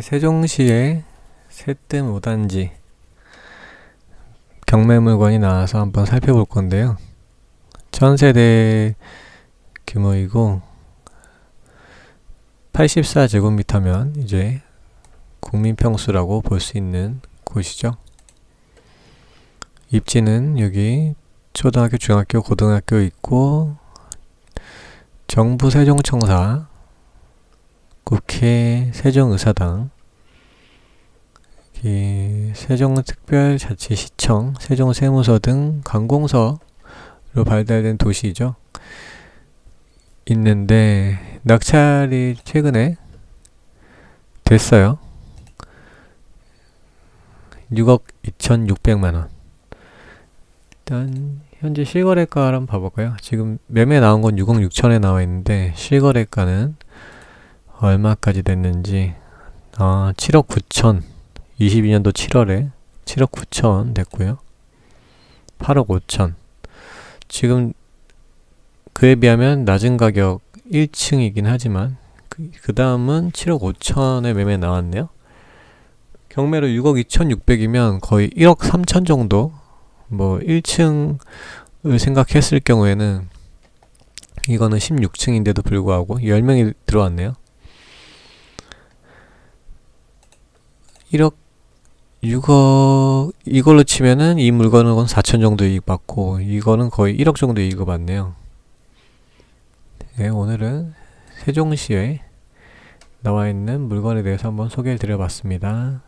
네, 세종시의 새뜸 5단지 경매 물건이 나와서 한번 살펴볼 건데요. 천세대 규모이고 84제곱미터면 이제 국민 평수라고 볼 수 있는 곳이죠. 입지는 여기 초등학교, 중학교, 고등학교 있고 정부 세종청사 국회 세종의사당 이 세종특별자치시청, 세종세무서 등 관공서로 발달된 도시이죠. 있는데 낙찰이 최근에 됐어요. 6억 2,600만 원. 일단 현재 실거래가를 한번 봐볼까요? 지금 매매 나온 건 6억 6천에 나와 있는데 실거래가는 얼마까지 됐는지. 아 7억 9천. 22년도 7월에 7억 9천 됐고요. 8억 5천. 지금 그에 비하면 낮은 가격 1층이긴 하지만 그 다음은 7억 5천에 매매 나왔네요. 경매로 6억 2,600이면 거의 1억 3천 정도? 뭐 1층을 생각했을 경우에는 이거는 16층인데도 불구하고 10명이 들어왔네요 1억 6억 이걸로 치면은 이 물건은 4천 정도 이익 받고 이거는 거의 1억 정도 이익을 받네요. 네, 오늘은 세종시에 나와 있는 물건에 대해서 한번 소개를 드려봤습니다.